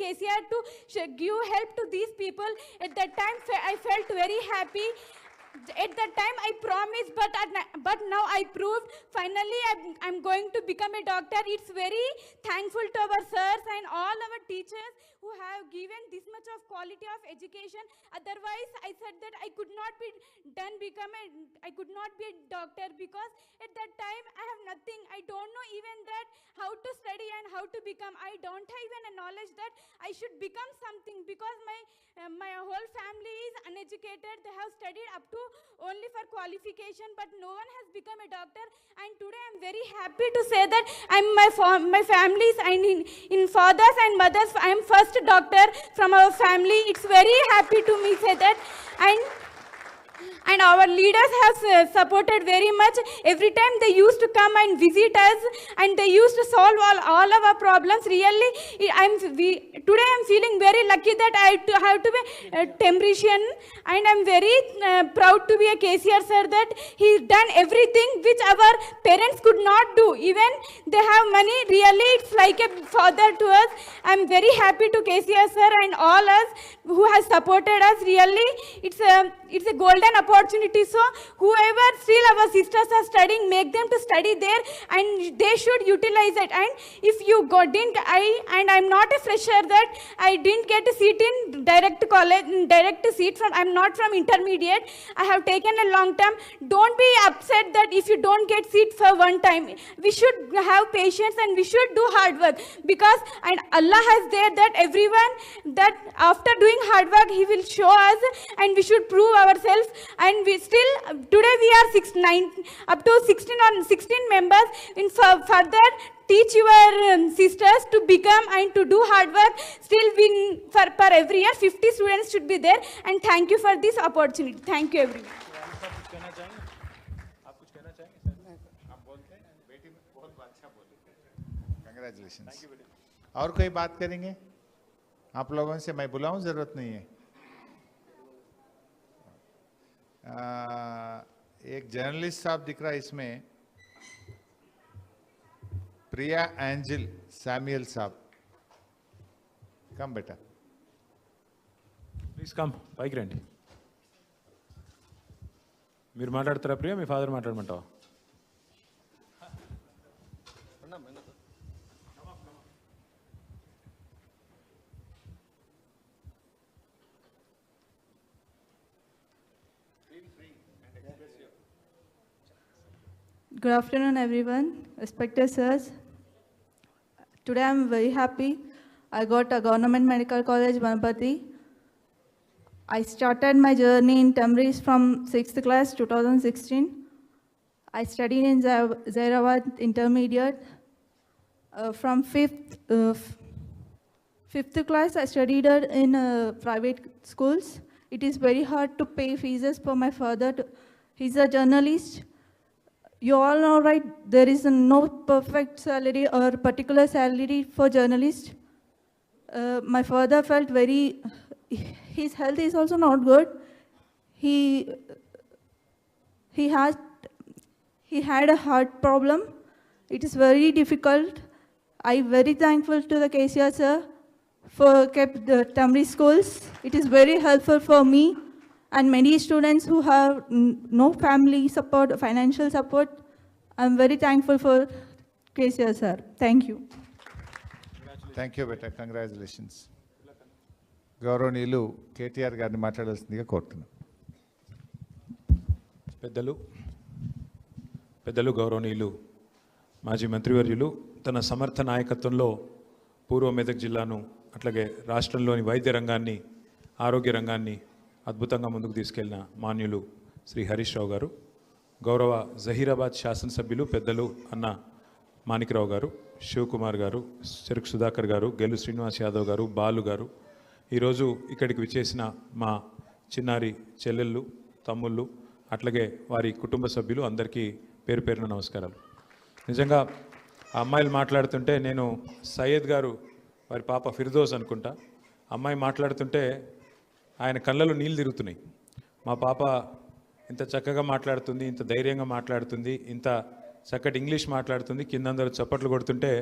KCR to give help to these people. At that time, I felt very happy. At that time, I promised, but at, but now I proved. Finally, I'm, I'm going to become a doctor. It's very thankful to our sirs and all our teachers who have given this much of quality of education. Otherwise, I said that I could not be done become a, I could not be a doctor because at that time I have nothing. I don't know even that how to study and how to become. I don't have even a knowledge that I should become something because my uh, whole family is uneducated. They have studied up to only for qualification, but no one has become a doctor. And today I'm very happy to say that I'm my my families and in, in fathers and mothers. I'm first doctor from our family. It's very happy to me say that and and our leaders have uh, supported very much. Every time they used to come and visit us and they used to solve all, all of our problems really i'm we, today i'm feeling very lucky that i have to be a tembrician and i'm very uh, proud to be a kcr sir that he's done everything which our parents could not do. Even they have money really it's like a father to us. I'm very happy to kcr sir and all us who has supported us really. It's a it's a golden opportunity so whoever still our sisters are studying make them to study there and they should utilize it. And if you got didn't i and i'm not a fresher that i didn't get a seat in direct college mm, direct seat from i'm not from intermediate. I have taken a long time don't be upset that if you don't get seat for one time. We should have patience and we should do hard work. Because and allah has there that everyone that after doing hard work he will show us and we should prove ourselves and we still today we are six nine up to 16 or 16 members in further teach your um, sisters to become and to do hard work still we for per every year 50 students should be there and thank you for this opportunity thank you everyone congratulation और कोई बात करेंगे आप लोगों से मैं बुलाऊं ज़रूरत नहीं है आ, एक जर्नलिस्ट साहब दिख रहा है इसमें प्रिया एंजिल सैमुअल साहब कम बेटा ప్లీజ్ కమ్ పైకి రండి మీరు మాట్లాడతారా ప్రియ మీ ఫాదర్ మాట్లాడమంటావా Good afternoon, everyone. Respected sirs. Today I'm very happy. I got a government medical college, Banapati. I started my journey in Tamriz from 6th class 2016. I studied in Zai- Zairabad Intermediate. Uh, from 5th, uh, 5th class, I studied in uh, private schools. It is very hard to pay fees for my father. To, he's a journalist. You all know, right? There is no perfect salary or particular salary for journalists. Uh, my father felt very, his health is also not good. He, he has, he had a heart problem. It is very difficult. I very thankful to the KCR sir for kept the Tamri schools. It is very helpful for me and many students who have no family support, financial support. I'm very thankful for KCR sir. Thank you. Thank you beta congratulations గౌరవనీయులు కేటీఆర్ గారిని మాట్లాడాల్సిందిగా కోరుతున్నాను పెద్దలు పెద్దలు గౌరవనీయులు మాజీ మంత్రివర్యులు తన సమర్థ నాయకత్వంలో పూర్వ మెదక్ జిల్లాను అట్లాగే రాష్ట్రంలోని వైద్య రంగాన్ని ఆరోగ్య రంగాన్ని అద్భుతంగా ముందుకు తీసుకెళ్ళిన మాన్యులు శ్రీ హరీష్ రావు గారు గౌరవ జహీరాబాద్ శాసనసభ్యులు పెద్దలు అన్న మాణిక్రావు గారు శివకుమార్ గారు చెరుకు సుధాకర్ గారు గెలు శ్రీనివాస్ యాదవ్ గారు బాలు గారు. ఈరోజు ఇక్కడికి విచ్చేసిన మా చిన్నారి చెల్లెళ్ళు తమ్ముళ్ళు అట్లాగే వారి కుటుంబ సభ్యులు అందరికీ పేరు పేరున నమస్కారాలు. నిజంగా ఆ అమ్మాయిలు మాట్లాడుతుంటే నేను సయ్యద్ గారు వారి పాప ఫిర్దోస్ అనుకుంటా. అమ్మాయి మాట్లాడుతుంటే ఆయన కళ్ళలో నీళ్ళు తిరుగుతున్నాయి. మా పాప ఇంత చక్కగా మాట్లాడుతుంది ఇంత ధైర్యంగా మాట్లాడుతుంది ఇంత చక్కటి ఇంగ్లీష్ మాట్లాడుతుంది కింద అందరూ చప్పట్లు కొడుతుంటే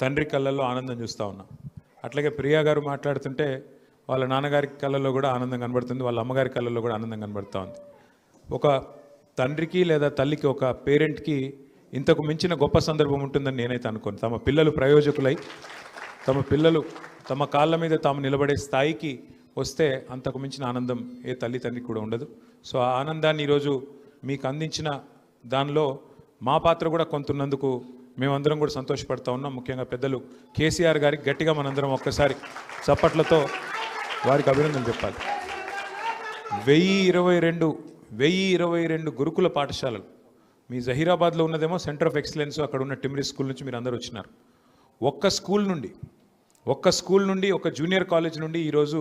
తండ్రి కళ్ళల్లో ఆనందం చూస్తూ ఉన్నా. అట్లాగే ప్రియా గారు మాట్లాడుతుంటే వాళ్ళ నాన్నగారి కళ్ళల్లో కూడా ఆనందం కనబడుతుంది వాళ్ళ అమ్మగారి కళ్ళల్లో కూడా ఆనందం కనబడుతూ ఉంది. ఒక తండ్రికి లేదా తల్లికి ఒక పేరెంట్కి ఇంతకు మించిన గొప్ప సందర్భం ఉంటుందని నేనైతే అనుకోను. తమ పిల్లలు ప్రయోజకులై తమ పిల్లలు తమ కాళ్ళ మీద తాము నిలబడే స్థాయికి వస్తే అంతకు మించిన ఆనందం ఏ తల్లి తండ్రికి కూడా ఉండదు. సో ఆ ఆనందాన్ని ఈరోజు మీకు అందించిన దానిలో మా పాత్ర కూడా కొంత ఉన్నందుకు మేమందరం కూడా సంతోషపడతా ఉన్నాం. ముఖ్యంగా పెద్దలు కేసీఆర్ గారికి గట్టిగా మనందరం ఒక్కసారి చప్పట్లతో వారికి అభినందనలు చెప్పాలి. వెయ్యి ఇరవై రెండు వెయ్యి ఇరవై రెండు గురుకుల పాఠశాలలు. మీ జహీరాబాద్లో ఉన్నదేమో సెంటర్ ఆఫ్ ఎక్సలెన్స్ అక్కడ ఉన్న టిమ్రీ స్కూల్ నుంచి మీరు అందరూ వచ్చినారు. ఒక్క స్కూల్ నుండి ఒక్క స్కూల్ నుండి ఒక జూనియర్ కాలేజ్ నుండి ఈరోజు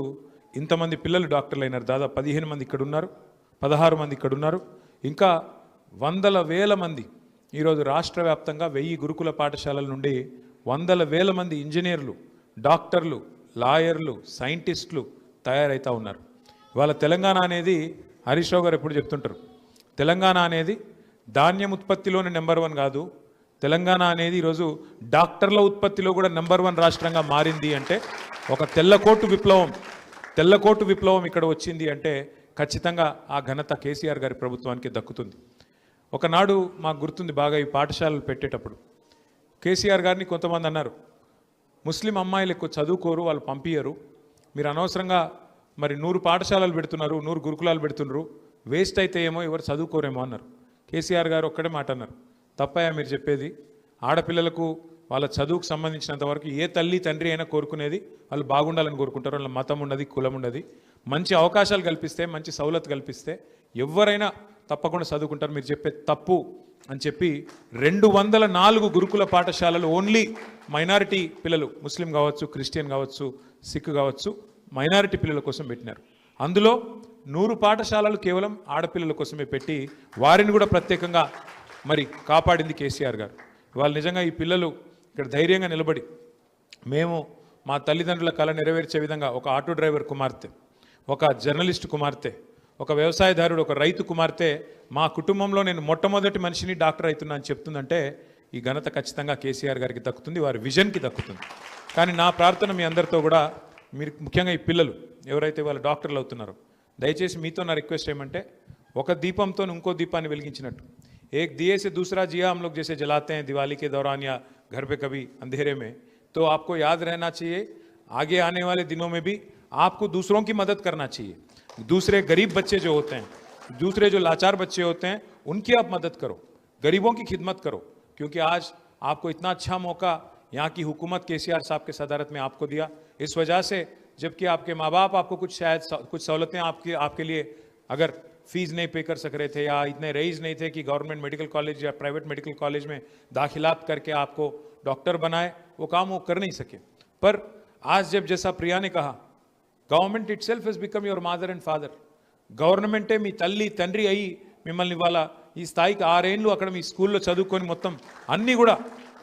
ఇంతమంది పిల్లలు డాక్టర్లు అయినారు. దాదాపు పదిహేను మంది ఇక్కడ ఉన్నారు పదహారు మంది ఇక్కడ ఉన్నారు ఇంకా వందల వేల మంది ఈరోజు రాష్ట్ర వ్యాప్తంగా వెయ్యి గురుకుల పాఠశాలల నుండి వందల వేల మంది ఇంజనీర్లు డాక్టర్లు లాయర్లు సైంటిస్టులు తయారవుతూ ఉన్నారు. ఇవాళ తెలంగాణ అనేది హరీష్ గారు ఎప్పుడు చెప్తుంటారు? తెలంగాణ అనేది ధాన్యం ఉత్పత్తిలోనే నెంబర్ వన్ కాదు. తెలంగాణ అనేది ఈరోజు డాక్టర్ల ఉత్పత్తిలో కూడా నెంబర్ వన్ రాష్ట్రంగా మారింది అంటే ఒక తెల్లకోటు విప్లవం తెల్లకోటు విప్లవం ఇక్కడ వచ్చింది అంటే ఖచ్చితంగా ఆ ఘనత కేసీఆర్ గారి ప్రభుత్వానికి దక్కుతుంది. ఒకనాడు మాకు గుర్తుంది బాగా ఈ పాఠశాలలు పెట్టేటప్పుడు. కేసీఆర్ గారిని కొంతమంది అన్నారు ముస్లిం అమ్మాయిలు ఎక్కువ చదువుకోరు వాళ్ళు పంపించరు మీరు అనవసరంగా మరి నూరు పాఠశాలలు పెడుతున్నారు నూరు గురుకులాలు పెడుతున్నారు వేస్ట్ అయితే ఏమో ఎవరు చదువుకోరేమో అన్నారు. కేసీఆర్ గారు ఒక్కడే మాట అన్నారు తప్పయా మీరు చెప్పేది ఆడపిల్లలకు వాళ్ళ చదువుకు సంబంధించినంత వరకు ఏ తల్లి తండ్రి అయినా కోరుకునేది వాళ్ళు బాగుండాలని కోరుకుంటారు వాళ్ళ మతం ఉండదు కులం ఉండదు మంచి అవకాశాలు కల్పిస్తే మంచి సౌలత్ కల్పిస్తే ఎవరైనా తప్పకుండా చదువుకుంటారు. మీరు చెప్పే తప్పు అని చెప్పి రెండు వందల నాలుగు గురుకుల పాఠశాలలు ఓన్లీ మైనారిటీ పిల్లలు ముస్లిం కావచ్చు క్రిస్టియన్ కావచ్చు సిక్ కావచ్చు మైనారిటీ పిల్లల కోసం పెట్టినారు. అందులో నూరు పాఠశాలలు కేవలం ఆడపిల్లల కోసమే పెట్టి వారిని కూడా ప్రత్యేకంగా మరి కాపాడింది కేసీఆర్ గారు. వాళ్ళు నిజంగా ఈ పిల్లలు ఇక్కడ ధైర్యంగా నిలబడి. మేము మా తల్లిదండ్రుల కళ నెరవేర్చే విధంగా ఒక ఆటో డ్రైవర్ కుమార్తె ఒక జర్నలిస్ట్ కుమార్తె ఒక వ్యవసాయదారుడు ఒక రైతు కుమార్తె మా కుటుంబంలో నేను మొట్టమొదటి మనిషిని డాక్టర్ అవుతున్నా అని చెప్తుందంటే ఈ ఘనత ఖచ్చితంగా కేసీఆర్ గారికి దక్కుతుంది వారి విజన్కి దక్కుతుంది. కానీ నా ప్రార్థన మీ అందరితో కూడా మీరు ముఖ్యంగా ఈ పిల్లలు ఎవరైతే వాళ్ళు డాక్టర్లు అవుతున్నారో దయచేసి మీతో నా రిక్వెస్ట్ ఏమంటే ఒక దీపంతో ఇంకో దీపాన్ని వెలిగించినట్టు. एक दिए से दूसरा जिया हम लोग जैसे जलाते हैं दिवाली के दौरान या घर पे कभी अंधेरे में तो आपको याद रहना चाहिए, आगे आने वाले दिनों में भी आपको दूसरों की मदद करना चाहिए। दूसरे गरीब बच्चे जो होते हैं, दूसरे जो लाचार बच्चे होते हैं, उनकी आप मदद करो, गरीबों की खिदमत करो, क्योंकि आज आपको इतना अच्छा मौका यहाँ की हुकूमत के साहब के सदारत में आपको दिया। इस वजह से जबकि आपके माँ बाप आपको कुछ शायद कुछ सहूलतें आपके आपके लिए अगर फीस नहीं पे कर सक रहे थे या इतने रईस नहीं थे कि गवर्नमेंट मेडिकल कॉलेज या प्राइवेट मेडिकल कॉलेज में दाखिलात करके आपको डॉक्टर बनाए वो काम वो कर नहीं सके पर आज जब जैसा प्रिया ने कहा government itself has become your mother and father గవర్నమెంటే మీ తల్లి తండ్రి అయ్యి మిమ్మల్ని ఇవాళ ఈ స్థాయికి ఆరేళ్ళు అక్కడ మీ స్కూల్లో చదువుకొని మొత్తం అన్నీ కూడా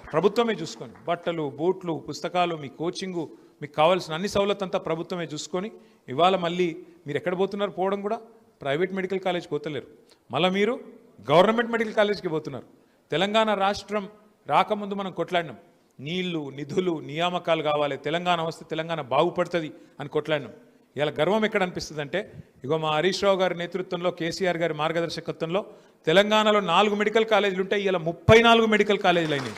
ప్రభుత్వమే చూసుకొని బట్టలు బూట్లు పుస్తకాలు మీ కోచింగు మీకు కావాల్సిన అన్ని సౌలత్ అంతా ప్రభుత్వమే చూసుకొని ఇవాళ మళ్ళీ మీరు ఎక్కడ పోతున్నారు పోవడం కూడా ప్రైవేట్ మెడికల్ కాలేజ్కి పోతలేరు మళ్ళీ మీరు గవర్నమెంట్ మెడికల్ కాలేజ్కి పోతున్నారు. తెలంగాణ రాష్ట్రం రాకముందు మనం కొట్లాడినాం. నీళ్ళు నిధులు నియామకాలు కావాలి. తెలంగాణ వస్తే తెలంగాణ బాగుపడుతుంది అని కొట్లాడినాం. ఇలా గర్వం ఎక్కడ అనిపిస్తుంది అంటే ఇగో మా హరీష్ రావు గారి నేతృత్వంలో కేసీఆర్ గారి మార్గదర్శకత్వంలో తెలంగాణలో నాలుగు మెడికల్ కాలేజీలు ఉంటాయి. ఇలా ముప్పై నాలుగు మెడికల్ కాలేజీలు అయినాయి.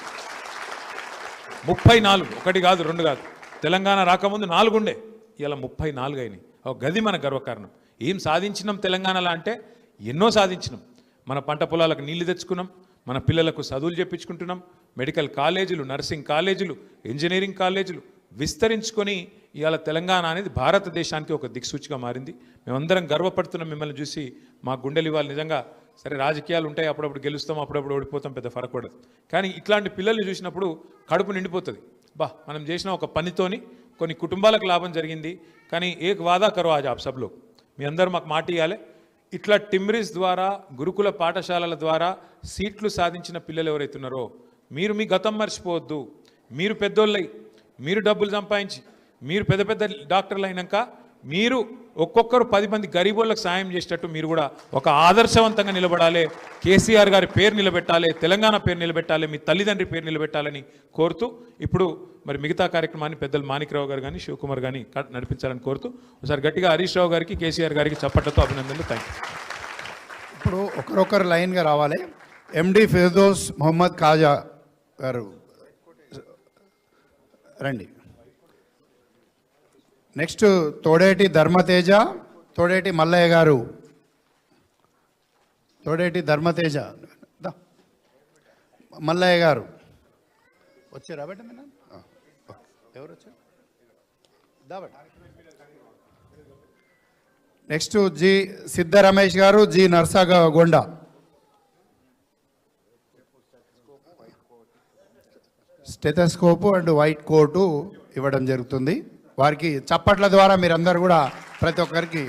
ముప్పై నాలుగు. ఒకటి కాదు రెండు కాదు. తెలంగాణ రాకముందు నాలుగు ఉండే ఇలా ముప్పై నాలుగు అయినాయి. ఒక గది మన గర్వకారణం. ఏం సాధించినాం తెలంగాణలో అంటే ఎన్నో సాధించినాం. మన పంట పొలాలకు నీళ్ళు తెచ్చుకున్నాం మన పిల్లలకు చదువులు చెప్పించుకుంటున్నాం మెడికల్ కాలేజీలు నర్సింగ్ కాలేజీలు ఇంజనీరింగ్ కాలేజీలు విస్తరించుకొని ఇవాళ తెలంగాణ అనేది భారతదేశానికి ఒక దిక్సూచిగా మారింది. మేమందరం గర్వపడుతున్నాం మిమ్మల్ని చూసి. మా గుండెలు ఇవాళ నిజంగా సరే రాజకీయాలు ఉంటాయి అప్పుడప్పుడు గెలుస్తాం అప్పుడప్పుడు ఓడిపోతాం పెద్ద ఫరకూడదు. కానీ ఇట్లాంటి పిల్లల్ని చూసినప్పుడు కడుపు నిండిపోతుంది. బా మనం చేసిన ఒక పనితోని కొన్ని కుటుంబాలకు లాభం జరిగింది. కానీ ఏక్ వాదా కరో ఆజ్ ఆప్ సబ్లో. మీ అందరూ మాకు మాట ఇవ్వాలి ఇట్లా టిమ్రిస్ ద్వారా గురుకుల పాఠశాలల ద్వారా సీట్లు సాధించిన పిల్లలు ఎవరైతున్నారో మీరు మీ గతం మర్చిపోవద్దు. మీరు పెద్దోళ్ళై మీరు డబ్బులు సంపాదించి మీరు పెద్ద పెద్ద డాక్టర్లు అయినాక మీరు ఒక్కొక్కరు పది మంది గరీబులకు సాయం చేసేటట్టు మీరు కూడా ఒక ఆదర్శవంతంగా నిలబడాలి కేసీఆర్ గారి పేరు నిలబెట్టాలి తెలంగాణ పేరు నిలబెట్టాలి మీ తల్లిదండ్రి పేరు నిలబెట్టాలని కోరుతూ ఇప్పుడు మరి మిగతా కార్యక్రమాన్ని పెద్దలు మాణిక్రావు గారు కానీ శివకుమార్ కానీ నడిపించాలని కోరుతూ ఒకసారి గట్టిగా హరీష్ రావు గారికి కేసీఆర్ గారికి చప్పట్లతో అభినందనలు. థ్యాంక్ యూ ఇప్పుడు ఒకరొకరు లైన్గా రావాలి. ఎండి ఫిర్దోస్ మొహమ్మద్ ఖాజా గారు. రండి. నెక్స్ట్ తోడేటి ధర్మతేజ తోడేటి మల్లయ్య గారు. తోడేటి ధర్మతేజ. మల్లయ్య గారు. వచ్చారా బెట్ట ఎవరు వచ్చారు? నెక్స్ట్ జి సిద్ధ రమేష్ గారు G Narsagonda. Stethoscope and white coat ఇవ్వడం జరుగుతుంది. వారికి చప్పట్ల ద్వారా మీరందరూ కూడా ప్రతి ఒక్కరికి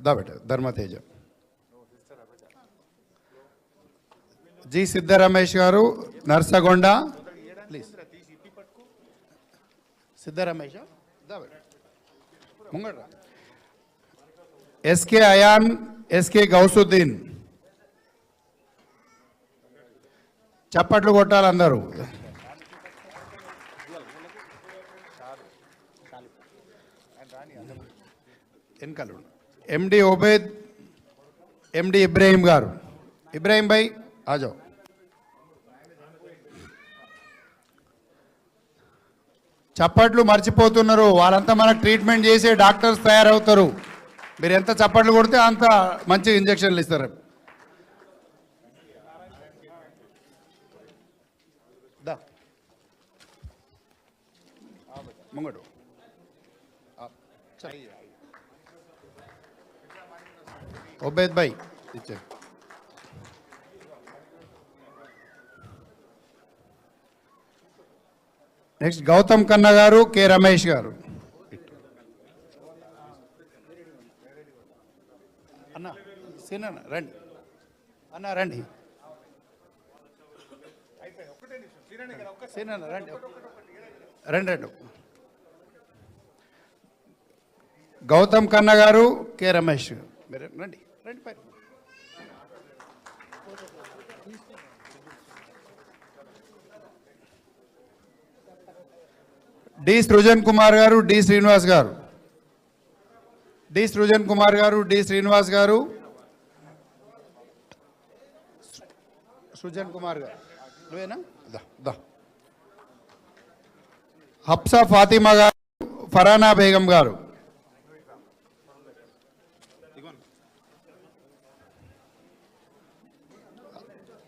దాబెట ధర్మతేజ జి సిద్ధ రమేష్ గారు Narsagonda. Please. Siddha Ramesh S K Ayaan S K Gousuddin. చప్పట్లు కొట్టాలందరూ అందరూ వెనకాల ఎండి ఒబేద్ ఎండి ఇబ్రాహీం గారు. ఇబ్రాహీం భాయ్ ఆజో చప్పట్లు మర్చిపోతున్నారు. వాళ్ళంతా మనకు ట్రీట్మెంట్ చేసే డాక్టర్స్ తయారవుతారు. మీరు ఎంత చప్పట్లు కొడితే అంత మంచి ఇంజక్షన్లు ఇస్తారు. ముంగడు. ఒబేద్ భాయ్ ఇచ్చే నెక్స్ట్ గౌతమ్ కన్న గారు కె రమేష్ గారు అన్న సీనన్న రండి అన్న రండి సీనన్న రండి రండి రండి గౌతమ్ కన్న గారు కె రమేష్ మీరు రండి రండి పై. డి సృజన్ కుమార్ గారు డి శ్రీనివాస్ గారు. డి సృజన్ కుమార్ గారు డి శ్రీనివాస్ గారు. సృజన్ కుమార్ గారు. నువ్వేనా? దా హప్సా ఫాతిమా గారు ఫరానా బేగం గారు.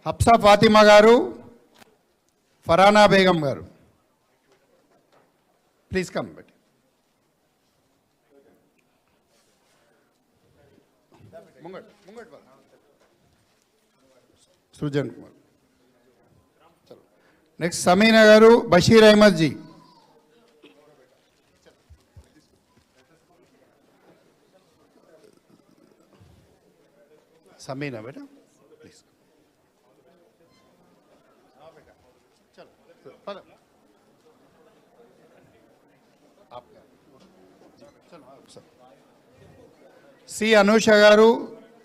హప్సా ఫాతిమా గారు ఫరానా బేగం గారు. ప్లీజ్ కమ్ బట్ సృజన్ కుమార్. నెక్స్ట్ సమీనా గారు బషీర్ అహ్మద్ జీ. సమీనా బేటా సి అనూష గారు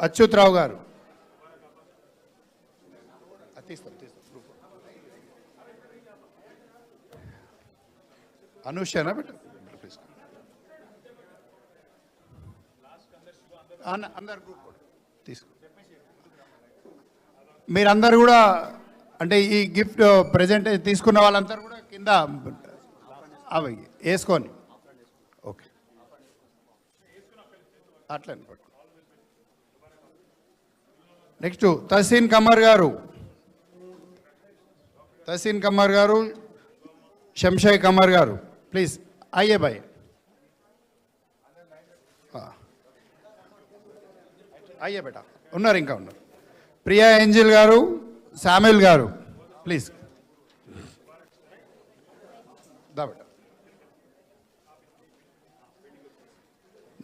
అచ్యుతరావు గారు. అనూషనా బట్? అందరు గ్రూప్ కూడా. తీసుకో. మీరందరూ కూడా అంటే ఈ గిఫ్ట్ ప్రజెంట్ తీసుకున్న వాళ్ళందరూ కూడా కింద అవి వేసుకొని ఓకే అట్లా పట్టు నెక్స్ట్ తహసీన్ కమర్ గారు. తహసీన్ కమర్ గారు శంషాయ్ కమర్ గారు. ప్లీజ్ అయ్యే బాయ్ అయ్యే బేటా. ఉన్నారు ఇంకా ఉన్నారు. ప్రియా ఏంజిల్ గారు శామ్యుల్ గారు. ప్లీజ్ దా బేట.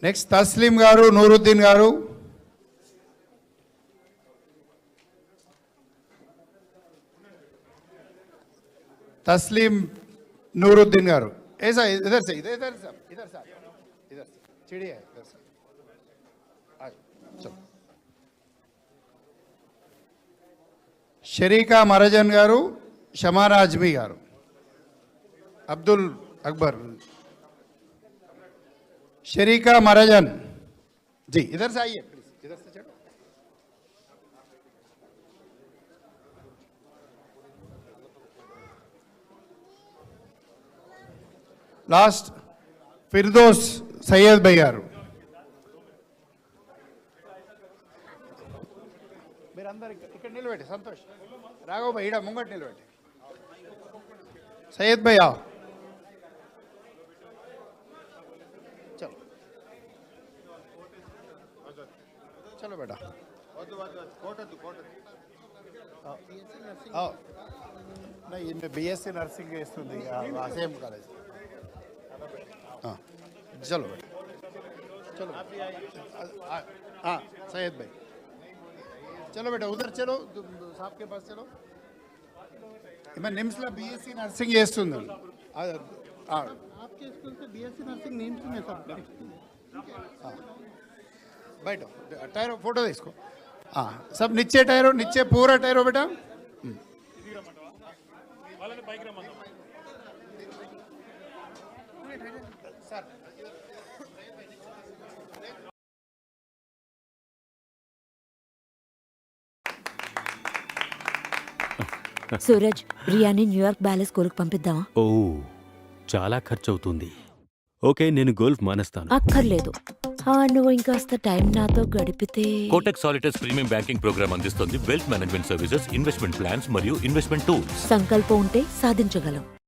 నెక్స్ట్ తస్లీం గారు నూరుద్దీన్ గారు. తస్లీం నూరుద్దీన్ గారు. ఏ సార్ ఇదర్ సార్ ఇదే ఇదర్ సార్ ఇదర్ సార్. ఇదర్ సార్. చిడియా ఇదర్ సార్. షరీకా మహారాజన్ గారు షమారాజ్మీ గారు. అబ్దుల్ అక్బర్. షరీకా మరజన్ जी इधर से आइए प्लीज इधर से चलो లాస్ట్ ఫిర్దోస్ సయ్యద్ బై గారు మీరందరు ఇక్కడ ఇక్కడ నిలబెట్టి సంతోష్ రాఘవ్ భాయ్ ఇడ ముంగట్ నిలబెట్టి సయ్యద్ భయ్యా చలో బేటా नहीं इनमें बीएससी नर्सिंग చేస్తుంది సేమ్ కాలేజ్ चलो बेटा चलो आ- हाँ सैयद भाई चलो बेटा उधर चलो तुम साहब के पास चलो मैं निम्स ला बीएससी नर्सिंग చేస్తుంది आपके स्कूल से बीएससी नर्सिंग नीम्स में सब బయట. టైర్ ఫోటో తీసుకో. సబ్ నిచ్చే టైరు నిచ్చే పూర టైరు బేట? సూరజ్ బిర్యానీ న్యూయార్క్ బ్యాలెస్ స్కూల్కి పంపిద్దామా? ఓ చాలా ఖర్చవుతుంది. ఓకే నేను గోల్ఫ్ మానేస్తాను. అక్కర్లేదు. నువ్వు ఇంకాస్త టైం నాతో గడిపితే. Kotak Solitaire premium banking programme అందిస్తుంది wealth management services investment plans మరియు ఇన్వెస్ట్మెంట్ టూల్స్ సంకల్పం ఉంటే సాధించగలం.